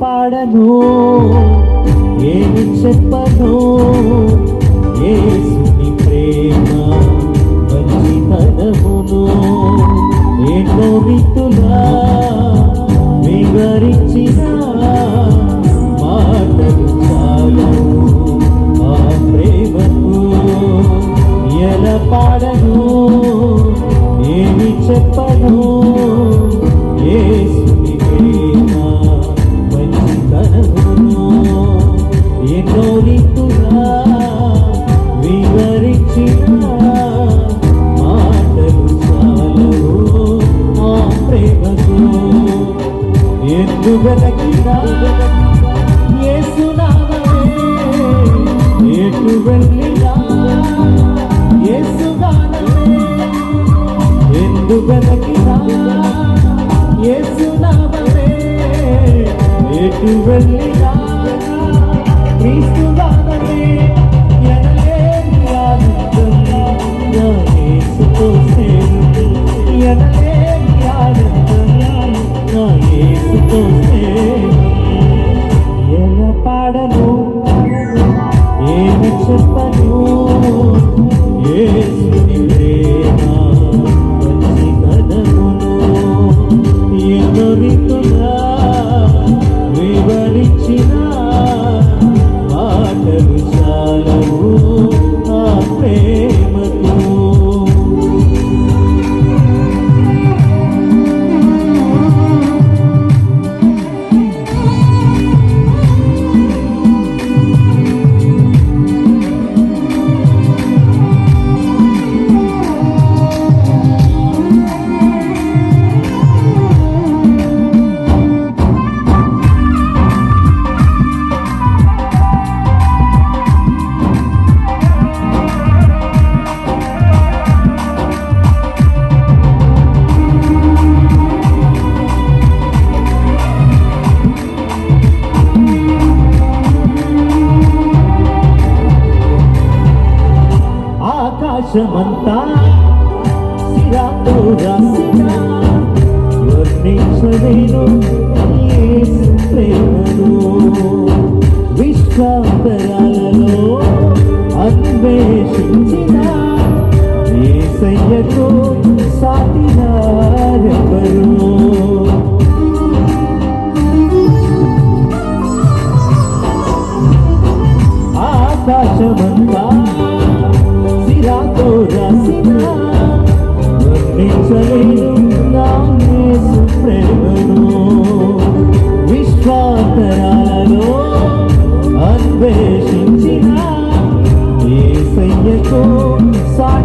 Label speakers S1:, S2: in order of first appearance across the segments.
S1: పాడను ఏమి చెప్పను. ఎందు వెతకినా యేసునామమే ఎటు వెళ్ళినా ఎందు వెతకినా యేసునామమే ఎటు వెళ్ళినా క్రీస్తుగానమే ఏమి చెప్పను ఆకాశమంతా వర్ణించలేను ప్రేమను. విశ్వాంతరాలలో అన్వేషించిన ఏ సయ్యతో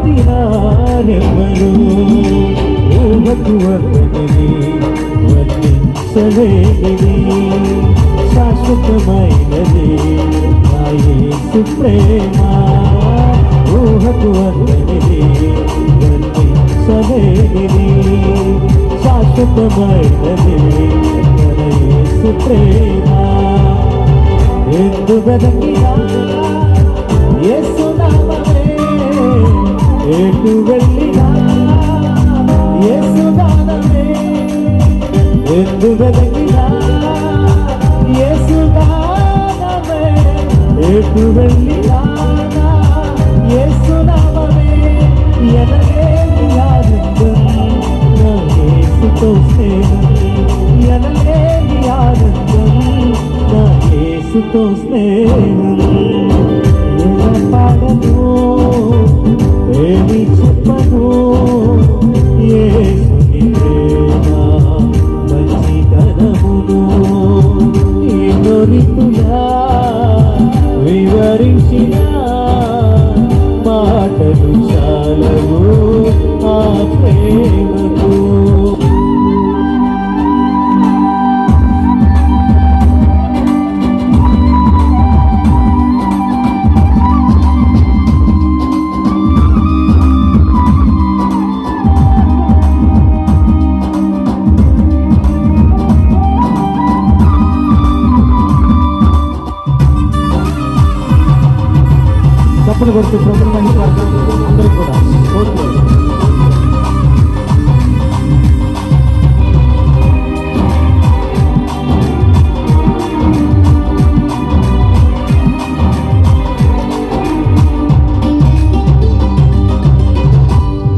S1: సాటినారెవరు ఊహకు వర్ణిని వర్ణించలేనిది శాశ్వతమైనది నా యేసు ప్రేమ ఊహకు వర్ణనిది వర్ణించలేనిది శాశ్వతమైనది మన యేసు ప్రేమ ఎందు వెదకినా ఎటు వెళ్ళినా యేసు గానమే ఎందు వెదకినా యేసు గానమే ఎటు వెళ్ళినా యేసు నామమే. ఎనలేని ఆనందం నా యేసుతో స్నేహం ఎనలేని ఆనందం నా యేసుతో స్నేహం చప్పట్లు కొడుతూ ప్రభుత్వ అందరికీ కూడా.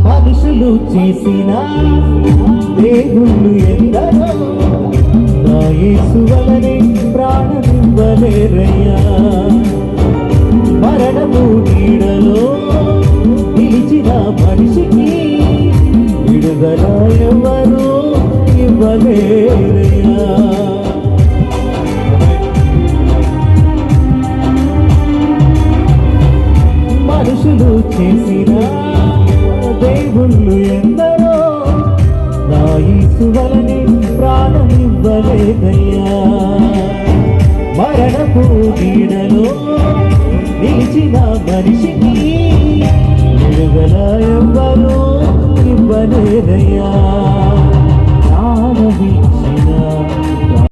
S1: మనుషులు చేసిన దేవుళ్ళు ఎందరో నా యేసువలనే మరణము నీడలో నిలిచిన మనిషికి విడుదల ఎవరు ఇవ్వలేరయ్యా మనుషులు చేసిన దేవుళ్ళు ఎందరో నా ఈసు వలని ప్రాణమివ్వలేదయ్యా మరణపు నీడలో నిలిచిన మనిషికి విడుదల ఎవ్వరూ ఇవ్వలేదయ్యా. నామవి